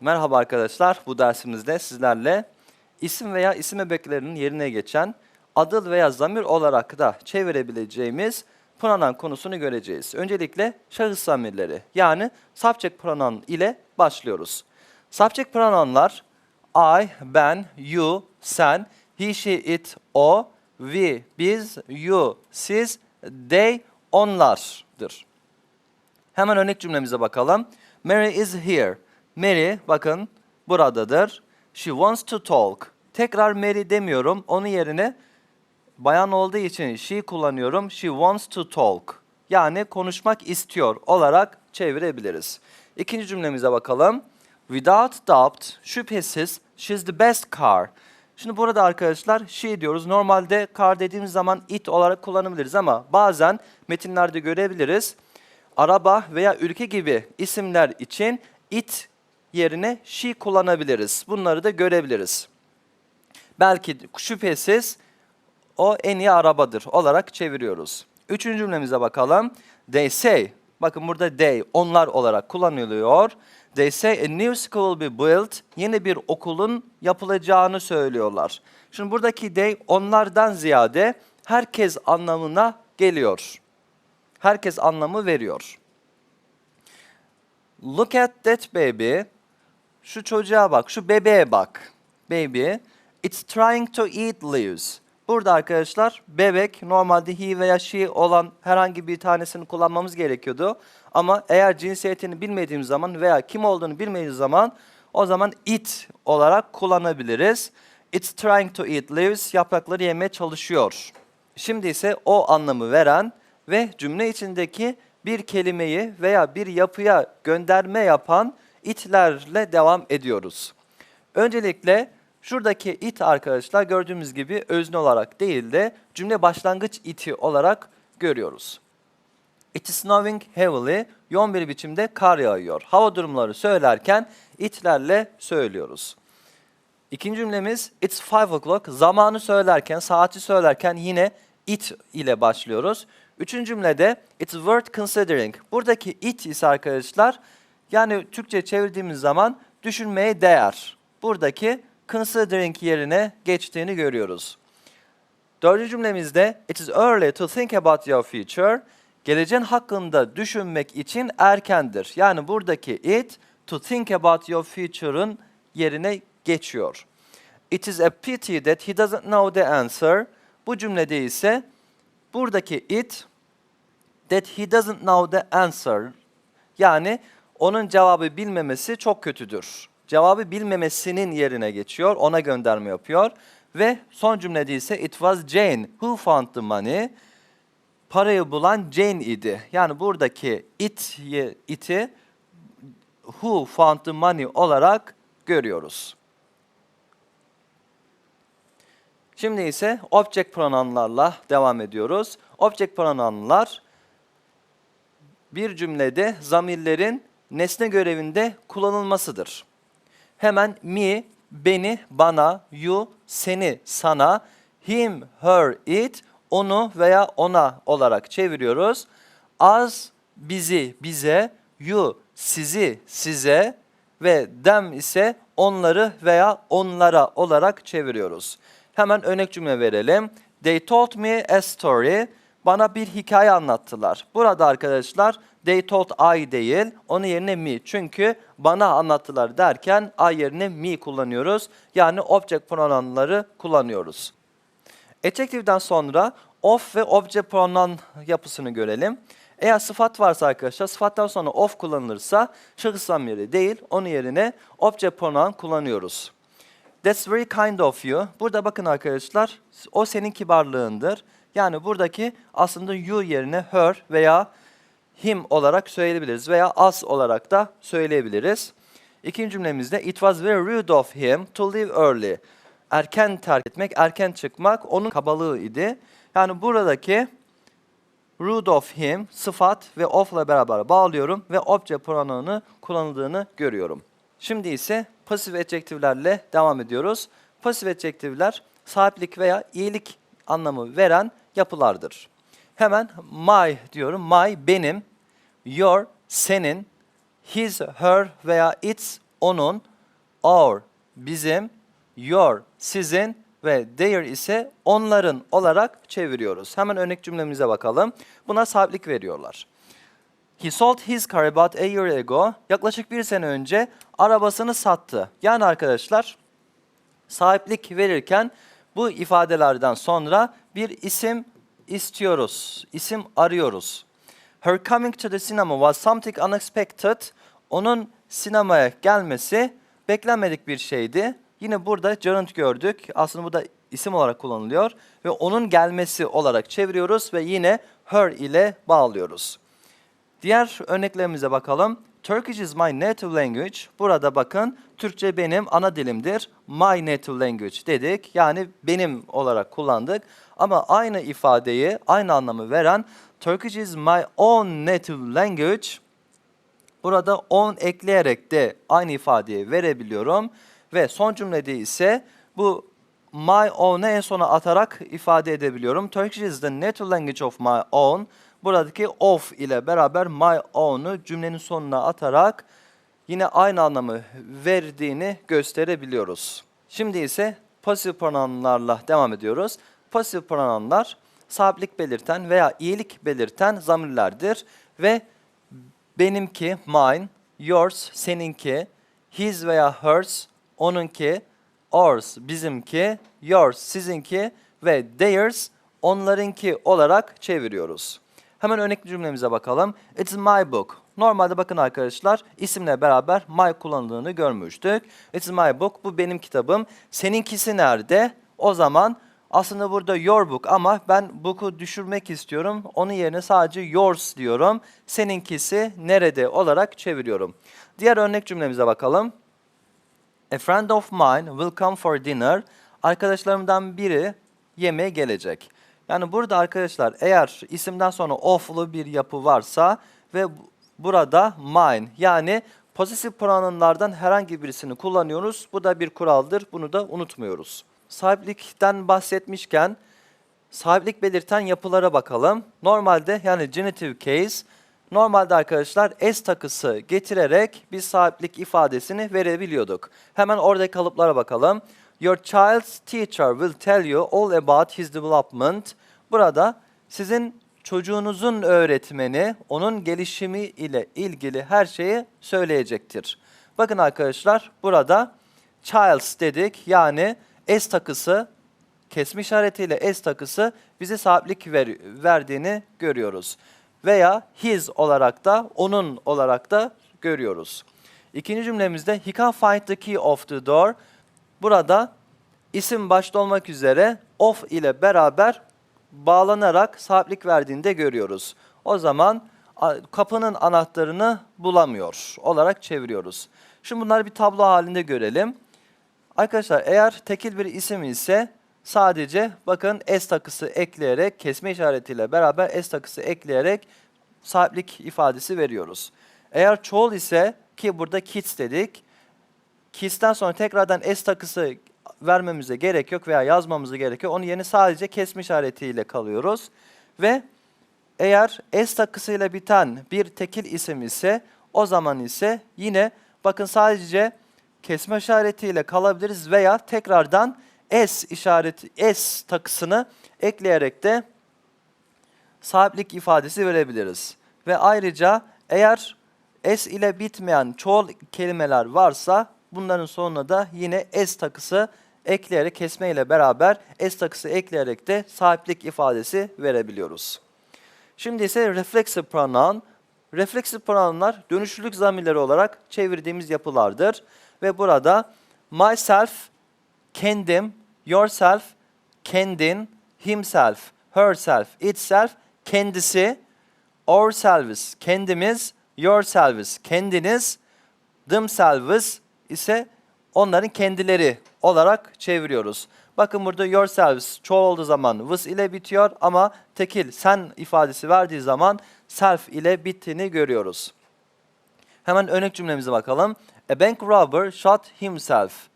Merhaba arkadaşlar, bu dersimizde sizlerle isim veya isim ebeklerinin yerine geçen adıl veya zamir olarak da çevirebileceğimiz pronoun konusunu göreceğiz. Öncelikle şahıs zamirleri yani subject pronoun ile başlıyoruz. Subject pronounlar I, ben, you, sen, he, she, it, o, we, biz, you, siz, they, onlardır. Hemen örnek cümlemize bakalım. Mary is here. Mary bakın buradadır. She wants to talk. Tekrar Mary demiyorum. Onun yerine bayan olduğu için she kullanıyorum. She wants to talk. Yani konuşmak istiyor olarak çevirebiliriz. İkinci cümlemize bakalım. Without doubt, şüphesiz she's the best car. Şimdi burada arkadaşlar she diyoruz. Normalde car dediğimiz zaman it olarak kullanabiliriz ama bazen metinlerde görebiliriz araba veya ülke gibi isimler için it yerine she kullanabiliriz. Bunları da görebiliriz. Belki şüphesiz o en iyi arabadır olarak çeviriyoruz. Üçüncü cümlemize bakalım. They say, bakın burada they, onlar olarak kullanılıyor. They say a new school will be built, yeni bir okulun yapılacağını söylüyorlar. Şimdi buradaki they onlardan ziyade herkes anlamına geliyor herkes anlamı veriyor. Look at that baby. Şu çocuğa bak, şu bebeğe bak. Baby, it's trying to eat leaves. Burada arkadaşlar bebek normalde he veya she olan herhangi bir tanesini kullanmamız gerekiyordu. Ama eğer cinsiyetini bilmediğimiz zaman veya kim olduğunu bilmediğimiz zaman o zaman it olarak kullanabiliriz. It's trying to eat leaves, yaprakları yemeye çalışıyor. Şimdi ise o anlamı veren ve cümle içindeki bir kelimeyi veya bir yapıya gönderme yapan itlerle devam ediyoruz. Öncelikle şuradaki it arkadaşlar gördüğümüz gibi özne olarak değil de cümle başlangıç iti olarak görüyoruz. It is snowing heavily, yoğun bir biçimde kar yağıyor. Hava durumları söylerken itlerle söylüyoruz. İkinci cümlemiz it's five o'clock. Zamanı söylerken, saati söylerken yine it ile başlıyoruz. Üçüncü cümlede it's worth considering. Buradaki it ise arkadaşlar yani Türkçe çevirdiğimiz zaman düşünmeye değer. Buradaki considering yerine geçtiğini görüyoruz. Dördüncü cümlemizde it is early to think about your future. Geleceğin hakkında düşünmek için erkendir. Yani buradaki it to think about your future'ın yerine geçiyor. It is a pity that he doesn't know the answer. Bu cümlede ise buradaki it that he doesn't know the answer yani onun cevabı bilmemesi çok kötüdür. Cevabı bilmemesinin yerine geçiyor, ona gönderme yapıyor. Ve son cümlede ise it was Jane who found the money. Parayı bulan Jane idi. Yani buradaki it, iti who found the money olarak görüyoruz. Şimdi ise object pronounlarla devam ediyoruz. Object pronounlar bir cümlede zamirlerin nesne görevinde kullanılmasıdır. Hemen me, beni, bana, you, seni, sana, him, her, it, onu veya ona olarak çeviriyoruz. As, bizi, bize, you, sizi, size ve them ise onları veya onlara olarak çeviriyoruz. Hemen örnek cümle verelim. They told me a story. Bana bir hikaye anlattılar. Burada arkadaşlar they told I değil, onun yerine me. Çünkü bana anlattılar derken I yerine me kullanıyoruz. Yani object pronounları kullanıyoruz. Adjective'den sonra of ve object pronoun yapısını görelim. Eğer sıfat varsa arkadaşlar sıfattan sonra of kullanılırsa şahıs zamiri değil, onun yerine object pronoun kullanıyoruz. That's very kind of you. Burada bakın arkadaşlar, o senin kibarlığındır. Yani buradaki aslında you yerine her veya him olarak söyleyebiliriz veya us olarak da söyleyebiliriz. İkinci cümlemizde it was very rude of him to leave early. Erken terk etmek, erken çıkmak onun kabalığı idi. Yani buradaki rude of him sıfat ve of'la beraber bağlıyorum ve object pronounu kullanıldığını görüyorum. Şimdi ise pasif adjektiflerle devam ediyoruz. Pasif adjektifler sahiplik veya iyilik anlamı veren yapılardır. Hemen my diyorum. My benim, your senin, his, her veya its onun, our bizim, your sizin ve their ise onların olarak çeviriyoruz. Hemen örnek cümlemize bakalım. Buna sahiplik veriyorlar. He sold his car about a year ago. Yaklaşık bir sene önce arabasını sattı. Yani arkadaşlar sahiplik verirken bu ifadelerden sonra bir isim istiyoruz. İsim arıyoruz. Her coming to the cinema was something unexpected. Onun sinemaya gelmesi beklenmedik bir şeydi. Yine burada gerund gördük. Aslında bu da isim olarak kullanılıyor. Ve onun gelmesi olarak çeviriyoruz ve yine her ile bağlıyoruz. Diğer örneklerimize bakalım. Turkish is my native language. Burada bakın Türkçe benim ana dilimdir. My native language dedik. Yani benim olarak kullandık. Ama aynı ifadeyi, aynı anlamı veren Turkish is my own native language. Burada on ekleyerek de aynı ifadeyi verebiliyorum. Ve son cümlede ise bu my own'u en sona atarak ifade edebiliyorum. Turkish is the native language of my own. Buradaki of ile beraber my own'u cümlenin sonuna atarak yine aynı anlamı verdiğini gösterebiliyoruz. Şimdi ise pasif pronounlarla devam ediyoruz. Pasif pronounlar sahiplik belirten veya iyilik belirten zamirlerdir ve benimki mine, yours seninki, his veya hers onunki, ours bizimki, yours sizinki ve theirs onlarınki olarak çeviriyoruz. Hemen örnek cümlemize bakalım. It's my book. Normalde bakın arkadaşlar isimle beraber my kullanıldığını görmüştük. It's my book. Bu benim kitabım. Seninkisi nerede? O zaman aslında burada your book ama ben book'u düşürmek istiyorum. Onun yerine sadece yours diyorum. Seninkisi nerede olarak çeviriyorum. Diğer örnek cümlemize bakalım. A friend of mine will come for dinner. Arkadaşlarımdan biri yemeğe gelecek. Yani burada arkadaşlar eğer isimden sonra of'lu bir yapı varsa ve bu- burada mine yani pozitif pronounlardan herhangi birisini kullanıyoruz. Bu da bir kuraldır. Bunu da unutmuyoruz. Sahiplikten bahsetmişken sahiplik belirten yapılara bakalım. Normalde yani genitive case normalde arkadaşlar s takısı getirerek bir sahiplik ifadesini verebiliyorduk. Hemen oradaki kalıplara bakalım. Your child's teacher will tell you all about his development. Burada sizin çocuğunuzun öğretmeni onun gelişimi ile ilgili her şeyi söyleyecektir. Bakın arkadaşlar burada child's dedik yani s takısı kesme işaretiyle s takısı bize sahiplik ver, verdiğini görüyoruz. Veya his olarak da onun olarak da görüyoruz. İkinci cümlemizde he can find the key of the door. Burada isim başta olmak üzere of ile beraber bağlanarak sahiplik verdiğini de görüyoruz. O zaman kapının anahtarını bulamıyor olarak çeviriyoruz. Şimdi bunları bir tablo halinde görelim. Arkadaşlar eğer tekil bir isim ise sadece bakın s takısı ekleyerek kesme işaretiyle beraber s takısı ekleyerek sahiplik ifadesi veriyoruz. Eğer çoğul ise ki burada kids dedik. Kids'ten sonra tekrardan s takısı vermemize gerek yok veya yazmamıza gerek yok. Onun yerine sadece kesme işaretiyle kalıyoruz. Ve eğer s takısıyla biten bir tekil isim ise o zaman ise yine bakın sadece kesme işaretiyle kalabiliriz veya tekrardan s işareti s takısını ekleyerek de sahiplik ifadesi verebiliriz. Ve ayrıca eğer s ile bitmeyen çoğul kelimeler varsa bunların sonuna da yine s takısı ekleyerek kesme ile beraber s takısı ekleyerek de sahiplik ifadesi verebiliyoruz. Şimdi ise reflexive pronoun. Reflexive pronounlar dönüşlülük zamirleri olarak çevirdiğimiz yapılardır. Ve burada myself, kendim, yourself, kendin, himself, herself, itself, kendisi, ourselves, kendimiz, yourselves, kendiniz, themselves ise onların kendileri olarak çeviriyoruz. Bakın burada yourselves çoğul olduğu zaman was ile bitiyor ama tekil sen ifadesi verdiği zaman self ile bittiğini görüyoruz. Hemen örnek cümlemize bakalım. A bank robber shot himself.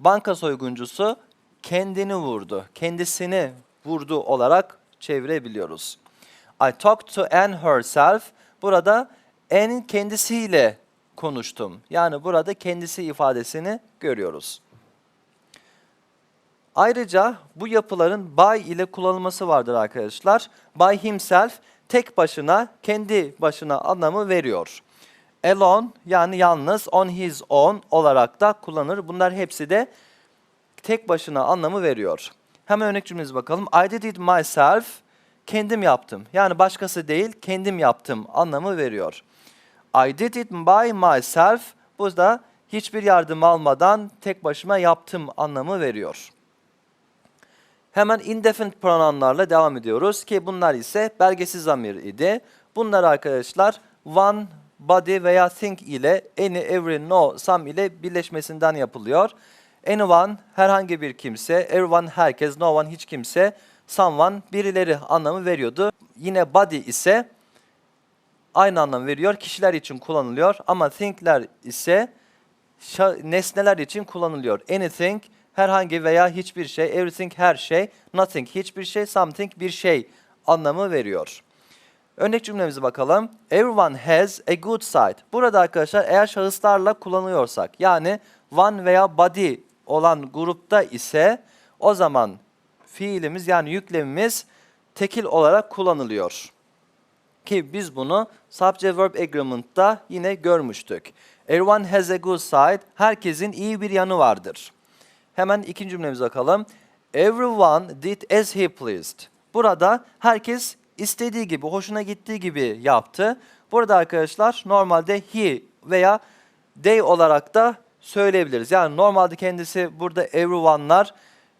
Banka soyguncusu kendini vurdu. Kendisini vurdu olarak çevirebiliyoruz. I talked to Anne herself. Burada Anne'in kendisiyle konuştum. Yani burada kendisi ifadesini görüyoruz. Ayrıca bu yapıların by ile kullanılması vardır arkadaşlar. By himself tek başına, kendi başına anlamı veriyor. Alone yani yalnız, on his own olarak da kullanılır. Bunlar hepsi de tek başına anlamı veriyor. Hemen örnek cümlemize bakalım. I did it myself, kendim yaptım. Yani başkası değil, kendim yaptım anlamı veriyor. I did it by myself, bu da hiçbir yardım almadan tek başıma yaptım anlamı veriyor. Hemen indefinite pronounlarla devam ediyoruz ki bunlar ise belgesiz zamir idi. Bunlar arkadaşlar one, body veya think ile any, every, no, some ile birleşmesinden yapılıyor. Anyone herhangi bir kimse, everyone herkes, no one hiç kimse, someone birileri anlamı veriyordu. Yine body ise aynı anlam veriyor. Kişiler için kullanılıyor ama think'ler ise nesneler için kullanılıyor. Anything herhangi veya hiçbir şey, everything her şey, nothing hiçbir şey, something bir şey anlamı veriyor. Örnek cümlemize bakalım. Everyone has a good side. Burada arkadaşlar eğer şahıslarla kullanıyorsak yani one veya body olan grupta ise o zaman fiilimiz yani yüklemimiz tekil olarak kullanılıyor. Ki biz bunu subject verb agreement'ta yine görmüştük. Everyone has a good side. Herkesin iyi bir yanı vardır. Hemen ikinci cümlemize bakalım. Everyone did as he pleased. Burada herkes istediği gibi, hoşuna gittiği gibi yaptı. Burada arkadaşlar normalde he veya they olarak da söyleyebiliriz. Yani normalde kendisi burada everyone'lar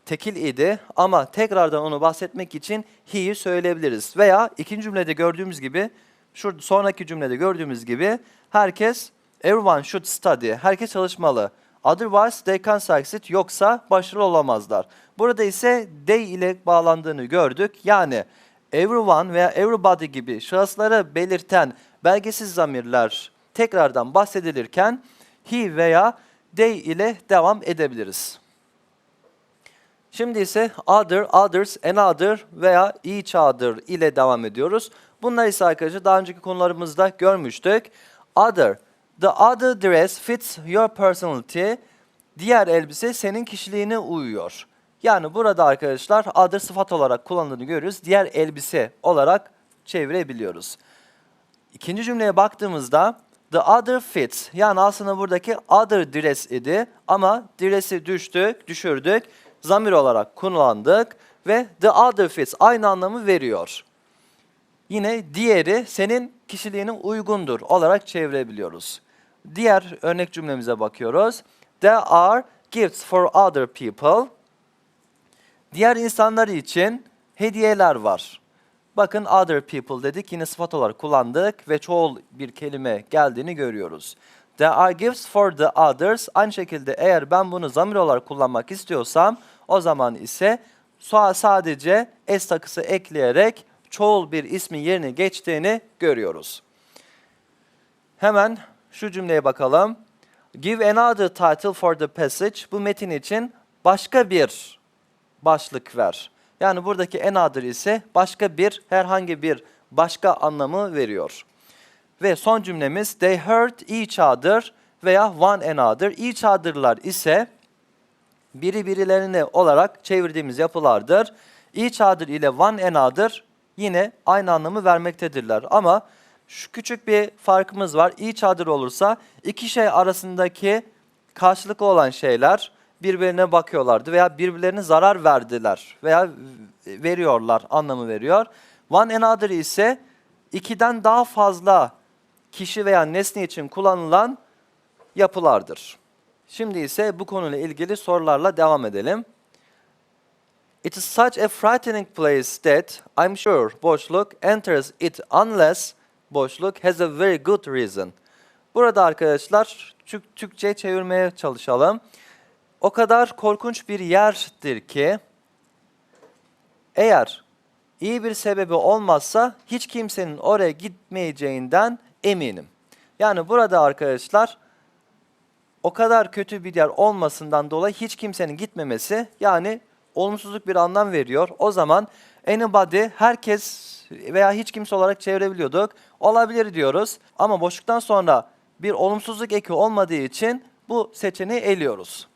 tekil idi ama tekrardan onu bahsetmek için he'yi söyleyebiliriz. Veya ikinci cümlede gördüğümüz gibi, şu sonraki cümlede gördüğümüz gibi herkes everyone should study. Herkes çalışmalı. Otherwise they can't succeed. Yoksa başarılı olamazlar. Burada ise they ile bağlandığını gördük. Yani everyone veya everybody gibi şahısları belirten belgesiz zamirler tekrardan bahsedilirken he veya they ile devam edebiliriz. Şimdi ise other, others, another veya each other ile devam ediyoruz. Bunlar ise arkadaşlar daha önceki konularımızda görmüştük. Other, the other dress fits your personality. Diğer elbise senin kişiliğine uyuyor. Yani burada arkadaşlar other sıfat olarak kullanıldığını görüyoruz. Diğer elbise olarak çevirebiliyoruz. İkinci cümleye baktığımızda the other fits yani aslında buradaki other dress idi ama dress'i düştük, düşürdük, zamir olarak kullandık ve the other fits aynı anlamı veriyor. Yine diğeri senin kişiliğine uygundur olarak çevirebiliyoruz. Diğer örnek cümlemize bakıyoruz. There are gifts for other people. Diğer insanlar için hediyeler var. Bakın other people dedik yine sıfat olarak kullandık ve çoğul bir kelime geldiğini görüyoruz. There are gifts for the others. Aynı şekilde eğer ben bunu zamir olarak kullanmak istiyorsam o zaman ise sa- sadece s takısı ekleyerek çoğul bir ismin yerine geçtiğini görüyoruz. Hemen şu cümleye bakalım. Give another title for the passage. Bu metin için başka bir başlık ver. Yani buradaki another ise başka bir, herhangi bir başka anlamı veriyor. Ve son cümlemiz they hurt each other veya one another. Each other'lar ise biri birilerine olarak çevirdiğimiz yapılardır. Each other ile one another yine aynı anlamı vermektedirler. Ama şu küçük bir farkımız var. Each other olursa iki şey arasındaki karşılıklı olan şeyler birbirine bakıyorlardı veya birbirlerine zarar verdiler veya veriyorlar anlamı veriyor. One another ise ikiden daha fazla kişi veya nesne için kullanılan yapılardır. Şimdi ise bu konuyla ilgili sorularla devam edelim. It is such a frightening place that I'm sure boşluk enters it unless boşluk has a very good reason. Burada arkadaşlar Türk, Türkçe çevirmeye çalışalım. O kadar korkunç bir yerdir ki eğer iyi bir sebebi olmazsa hiç kimsenin oraya gitmeyeceğinden eminim. Yani burada arkadaşlar o kadar kötü bir yer olmasından dolayı hiç kimsenin gitmemesi yani olumsuzluk bir anlam veriyor. O zaman anybody herkes veya hiç kimse olarak çevirebiliyorduk. Olabilir diyoruz ama boşluktan sonra bir olumsuzluk eki olmadığı için bu seçeneği eliyoruz.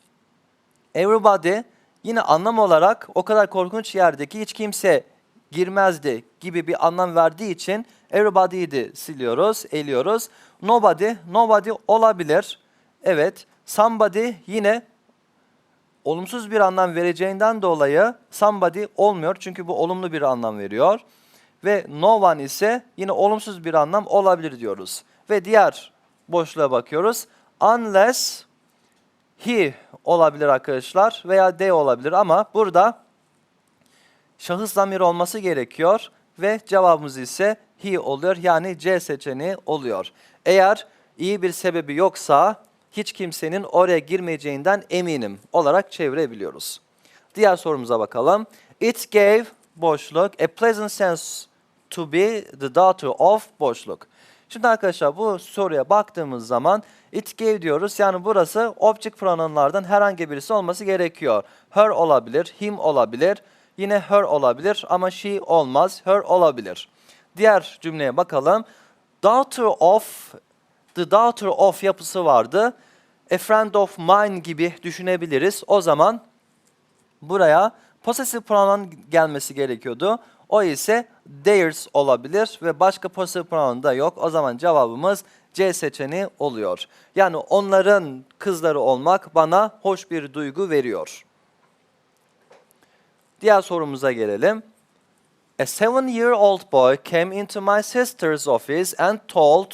Everybody yine anlam olarak o kadar korkunç yerdeki hiç kimse girmezdi gibi bir anlam verdiği için everybody'yi siliyoruz, eliyoruz. Nobody, nobody olabilir. Evet, somebody yine olumsuz bir anlam vereceğinden dolayı somebody olmuyor çünkü bu olumlu bir anlam veriyor. Ve no one ise yine olumsuz bir anlam olabilir diyoruz. Ve diğer boşluğa bakıyoruz. Unless he olabilir arkadaşlar veya they olabilir ama burada şahıs zamiri olması gerekiyor ve cevabımız ise he oluyor yani C seçeneği oluyor. Eğer iyi bir sebebi yoksa hiç kimsenin oraya girmeyeceğinden eminim olarak çevirebiliyoruz. Diğer sorumuza bakalım. It gave boşluk a pleasant sense to be the daughter of boşluk. Şimdi arkadaşlar bu soruya baktığımız zaman it gave diyoruz. Yani burası object pronounlardan herhangi birisi olması gerekiyor. Her olabilir, him olabilir, yine her olabilir ama she olmaz, her olabilir. Diğer cümleye bakalım. Daughter of, the daughter of yapısı vardı. A friend of mine gibi düşünebiliriz. O zaman buraya possessive pronoun gelmesi gerekiyordu. O ise theirs olabilir ve başka possessive pronoun da yok. O zaman cevabımız C seçeneği oluyor. Yani onların kızları olmak bana hoş bir duygu veriyor. Diğer sorumuza gelelim. A seven-year-old boy came into my sister's office and told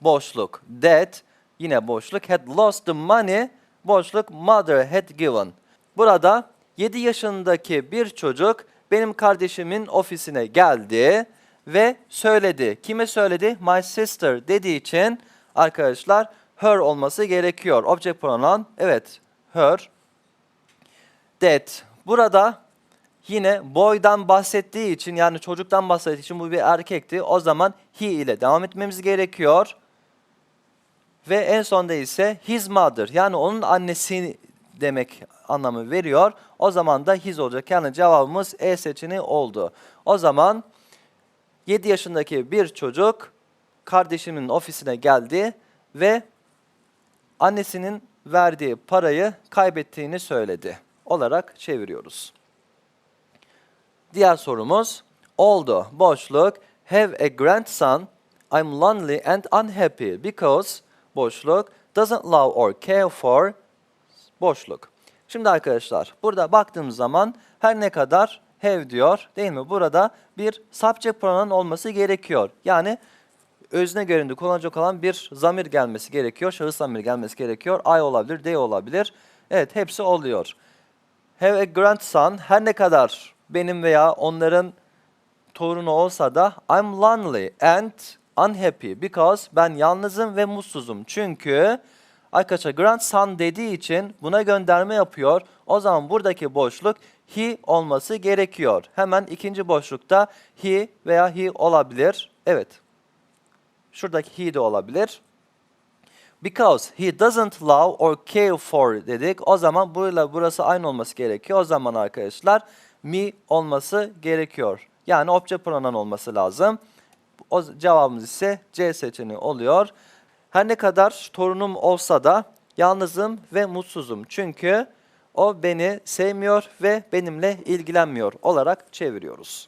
boşluk that yine boşluk had lost the money boşluk mother had given. Burada 7 yaşındaki bir çocuk benim kardeşimin ofisine geldi ve söyledi. Kime söyledi? My sister dediği için arkadaşlar her olması gerekiyor. Object pronoun evet her. That. Burada yine boy'dan bahsettiği için yani çocuktan bahsettiği için bu bir erkekti. O zaman he ile devam etmemiz gerekiyor. Ve en sonda ise his mother yani onun annesi demek anlamı veriyor. O zaman da his olacak. Yani cevabımız E seçeneği oldu. O zaman 7 yaşındaki bir çocuk kardeşimin ofisine geldi ve annesinin verdiği parayı kaybettiğini söyledi olarak çeviriyoruz. Diğer sorumuz oldu. Boşluk. Have a grandson. I'm lonely and unhappy because boşluk doesn't love or care for boşluk. Şimdi arkadaşlar burada baktığımız zaman her ne kadar have diyor değil mi? Burada bir subject pronoun olması gerekiyor. Yani özne görünümlü kullanacak olan bir zamir gelmesi gerekiyor. Şahıs zamir gelmesi gerekiyor. I olabilir, they olabilir. Evet hepsi oluyor. Have a grandson her ne kadar benim veya onların torunu olsa da I'm lonely and unhappy because ben yalnızım ve mutsuzum. Çünkü arkadaşlar grandson dediği için buna gönderme yapıyor. O zaman buradaki boşluk he olması gerekiyor. Hemen ikinci boşlukta he veya he olabilir. Evet. Şuradaki he de olabilir. Because he doesn't love or care for dedik. O zaman burayla burası aynı olması gerekiyor. O zaman arkadaşlar me olması gerekiyor. Yani object pronoun olması lazım. O cevabımız ise C seçeneği oluyor. Her ne kadar torunum olsa da yalnızım ve mutsuzum. Çünkü o beni sevmiyor ve benimle ilgilenmiyor olarak çeviriyoruz.